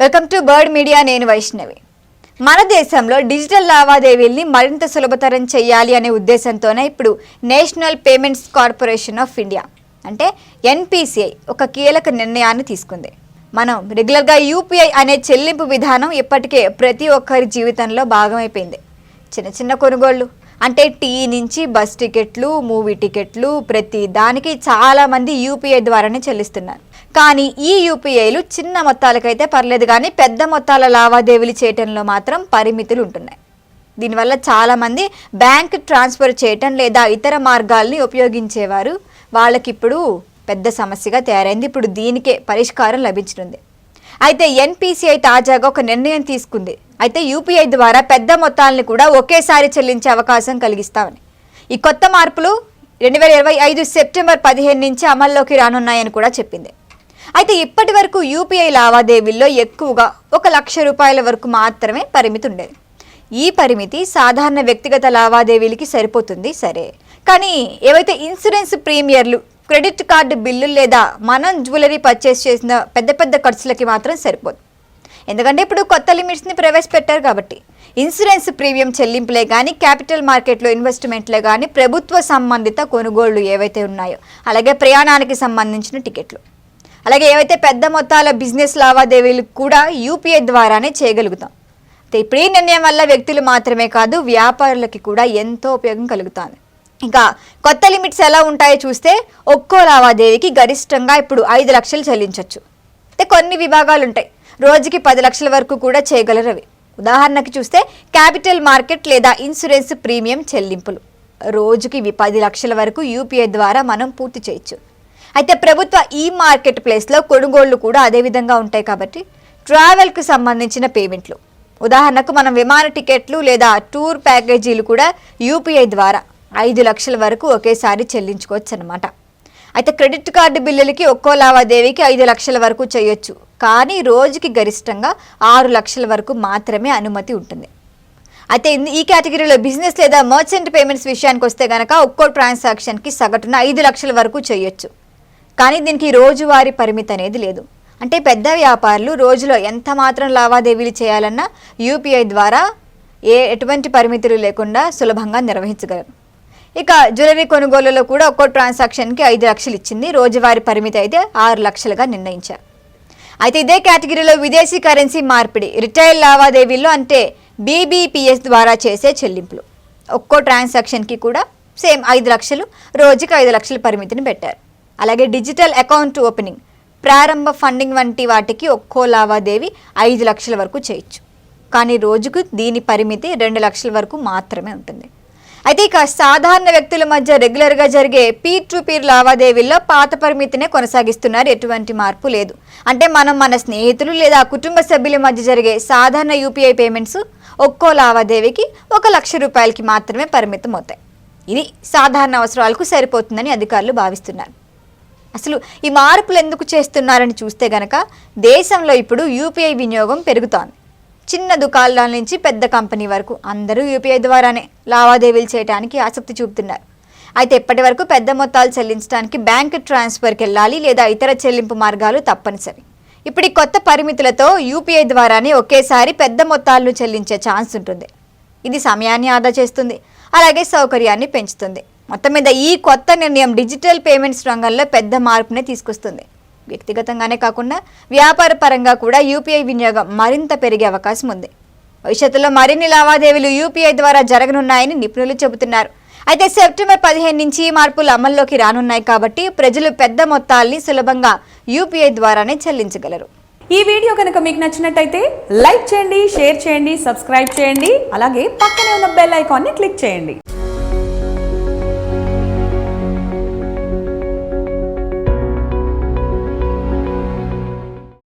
Welcome to bird media నేను వైష్ణవి. మన దేశంలో డిజిటల్ లావాదేవీల్ని మరింత సులభతరం చేయాలి అనే ఉద్దేశంతోనే ఇప్పుడు national payments corporation of India అంటే ఎన్పిసిఐ ఒక కీలక నిర్ణయాన్ని తీసుకుంది. మనం రెగ్యులర్గా యూపీఐ అనే చెల్లింపు విధానం ఇప్పటికే ప్రతి ఒక్కరి జీవితంలో భాగమైపోయింది. చిన్న చిన్న కొనుగోళ్ళు అంటే టీ నుంచి బస్ టికెట్లు మూవీ టికెట్లు ప్రతి దానికి చాలామంది యూపీఐ ద్వారానే చెల్లిస్తున్నారు. కానీ ఈ యూపీఐలు చిన్న మొత్తాలకైతే పర్లేదు కానీ పెద్ద మొత్తాల లావాదేవీలు చేయటంలో మాత్రం పరిమితులు ఉంటున్నాయి. దీనివల్ల చాలామంది బ్యాంక్ ట్రాన్స్ఫర్ చేయటం లేదా ఇతర మార్గాల్ని ఉపయోగించేవారు వాళ్ళకిప్పుడు పెద్ద సమస్యగా తయారైంది. ఇప్పుడు దీనికే పరిష్కారం లభించనుంది. అయితే ఎన్పిసిఐ తాజాగా ఒక నిర్ణయం తీసుకుంది. అయితే యూపీఐ ద్వారా పెద్ద మొత్తాలను కూడా ఒకేసారి చెల్లించే అవకాశం కలిగిస్తామని. ఈ కొత్త మార్పులు రెండు వేల ఇరవై ఐదు సెప్టెంబర్ పదిహేను నుంచి అమల్లోకి రానున్నాయని కూడా చెప్పింది. అయితే ఇప్పటి వరకు యూపీఐ లావాదేవీల్లో ఎక్కువగా ఒక లక్ష రూపాయల వరకు మాత్రమే పరిమితి ఉండేది ఈ పరిమితి సాధారణ వ్యక్తిగత లావాదేవీలకి సరిపోతుంది సరే. కానీ ఏవైతే ఇన్సూరెన్స్ ప్రీమియర్లు క్రెడిట్ కార్డు బిల్లు లేదా మనం జ్యువెలరీ పర్చేస్ చేసిన పెద్ద పెద్ద ఖర్చులకి మాత్రం సరిపోదు. ఎందుకంటే ఇప్పుడు కొత్త లిమిట్స్ని ప్రవేశపెట్టారు కాబట్టి. ఇన్సూరెన్స్ ప్రీమియం చెల్లింపులే కానీ క్యాపిటల్ మార్కెట్లో ఇన్వెస్ట్మెంట్లే కానీ ప్రభుత్వ సంబంధిత కొనుగోళ్ళు ఏవైతే ఉన్నాయో అలాగే ప్రయాణానికి సంబంధించిన టికెట్లు. అలాగే ఏవైతే పెద్ద మొత్తాల బిజినెస్ లావాదేవీలు కూడా యూపీఐ ద్వారానే చేయగలుగుతాం. అయితే ఇప్పుడు ఈ నిర్ణయం వల్ల వ్యక్తులు మాత్రమే కాదు వ్యాపారులకి కూడా ఎంతో ఉపయోగం కలుగుతుంది. ఇంకా కొత్త లిమిట్స్ ఎలా ఉంటాయో చూస్తే ఒక్కో లావాదేవీకి గరిష్టంగా ఇప్పుడు ఐదు లక్షలు చెల్లించవచ్చు అయితే కొన్ని విభాగాలు ఉంటాయి. రోజుకి పది లక్షల వరకు కూడా చేయగలరు అవి ఉదాహరణకి చూస్తే క్యాపిటల్ మార్కెట్ లేదా ఇన్సూరెన్స్ ప్రీమియం చెల్లింపులు. రోజుకి ఇవి పది లక్షల వరకు యూపీఐ ద్వారా మనం పూర్తి చేయొచ్చు. అయితే ప్రభుత్వ ఈ మార్కెట్ ప్లేస్లో కొనుగోళ్ళు కూడా అదే విధంగా ఉంటాయి కాబట్టి ట్రావెల్కి సంబంధించిన పేమెంట్లు. ఉదాహరణకు మనం విమాన టికెట్లు లేదా టూర్ ప్యాకేజీలు కూడా యూపీఐ ద్వారా ఐదు లక్షల వరకు ఒకేసారి చెల్లించుకోవచ్చు అనమాట అయితే క్రెడిట్ కార్డు బిల్లులకి ఒక్కో లావాదేవీకి ఐదు లక్షల వరకు చేయొచ్చు. కానీ రోజుకి గరిష్టంగా ఆరు లక్షల వరకు మాత్రమే అనుమతి ఉంటుంది. అయితే ఈ కేటగిరీలో బిజినెస్ లేదా మర్చెంట్ పేమెంట్స్ విషయానికి వస్తే గనక ఒక్కో ట్రాన్సాక్షన్కి సగటున ఐదు లక్షల వరకు చేయొచ్చు. కానీ దీనికి రోజువారీ పరిమితి అనేది లేదు. అంటే పెద్ద వ్యాపారులు రోజులో ఎంత మాత్రం లావాదేవీలు చేయాలన్నా యూపీఐ ద్వారా ఏ ఎటువంటి పరిమితులు లేకుండా సులభంగా నిర్వహించగలరు. ఇక జ్యువెలరీ కొనుగోలులో కూడా ఒక్కో ట్రాన్సాక్షన్కి ఐదు లక్షలు ఇచ్చింది. రోజువారీ పరిమితి అయితే ఆరు లక్షలుగా నిర్ణయించారు. అయితే ఇదే కేటగిరీలో విదేశీ కరెన్సీ మార్పిడి రిటైల్ లావాదేవీల్లో అంటే బీబీపీఎస్ ద్వారా చేసే చెల్లింపులు. ఒక్కో ట్రాన్సాక్షన్కి కూడా సేమ్ ఐదు లక్షలు రోజుకి ఐదు లక్షల పరిమితిని పెట్టారు. అలాగే డిజిటల్ అకౌంట్ ఓపెనింగ్. ప్రారంభ ఫండింగ్ వంటి వాటికి ఒక్కో లావాదేవీ ఐదు లక్షల వరకు చేయొచ్చు. కానీ రోజుకు దీని పరిమితి రెండు లక్షల వరకు మాత్రమే ఉంటుంది. అయితే ఇక సాధారణ వ్యక్తుల మధ్య రెగ్యులర్గా జరిగే పీర్ టు పీర్ లావాదేవీల్లో పాత పరిమితినే కొనసాగిస్తున్నారు. ఎటువంటి మార్పు లేదు. అంటే మనం మన స్నేహితులు లేదా కుటుంబ సభ్యుల మధ్య జరిగే సాధారణ యూపీఐ పేమెంట్స్ ఒక్కో లావాదేవీకి ఒక లక్ష రూపాయలకి మాత్రమే పరిమితం అవుతాయి ఇది సాధారణ అవసరాలకు సరిపోతుందని అధికారులు భావిస్తున్నారు. అసలు ఈ మార్పులు ఎందుకు చేస్తున్నారని చూస్తే గనక దేశంలో ఇప్పుడు యూపీఐ వినియోగం పెరుగుతోంది. చిన్న దుకాణాల నుంచి పెద్ద కంపెనీ వరకు అందరూ యూపీఐ ద్వారానే లావాదేవీలు చేయడానికి ఆసక్తి చూపుతున్నారు. అయితే ఇప్పటి వరకు పెద్ద మొత్తాలు చెల్లించడానికి బ్యాంక్ ట్రాన్స్ఫర్కి వెళ్ళాలి లేదా ఇతర చెల్లింపు మార్గాలు తప్పనిసరి? ఇప్పుడు ఈ కొత్త పరిమితులతో యూపీఐ ద్వారానే ఒకేసారి పెద్ద మొత్తాలను చెల్లించే ఛాన్స్ ఉంటుంది. ఇది సమయాన్ని ఆదా చేస్తుంది. అలాగే సౌకర్యాన్ని పెంచుతుంది. మొత్తం మీద ఈ కొత్త నిర్ణయం డిజిటల్ పేమెంట్స్ రంగంలో పెద్ద మార్పునే తీసుకొస్తుంది. వ్యక్తిగతంగానే కాకుండా వ్యాపార పరంగా కూడా యూపీఐ వినియోగం మరింత పెరిగే అవకాశం ఉంది. భవిష్యత్తులో మరిన్ని లావాదేవీలు యూపీఐ ద్వారా జరగనున్నాయని నిపుణులు చెబుతున్నారు. అయితే సెప్టెంబర్ పదిహేను నుంచి ఈ మార్పులు అమల్లోకి రానున్నాయి కాబట్టి ప్రజలు పెద్ద మొత్తాల్ని సులభంగా యూపీఐ ద్వారానే చెల్లించగలరు. ఈ వీడియో కనుక మీకు నచ్చినట్టయితే లైక్ చేయండి షేర్ చేయండి సబ్స్క్రైబ్ చేయండి అలాగే పక్కనే ఉన్న బెల్ ఐకాన్ని క్లిక్ చేయండి.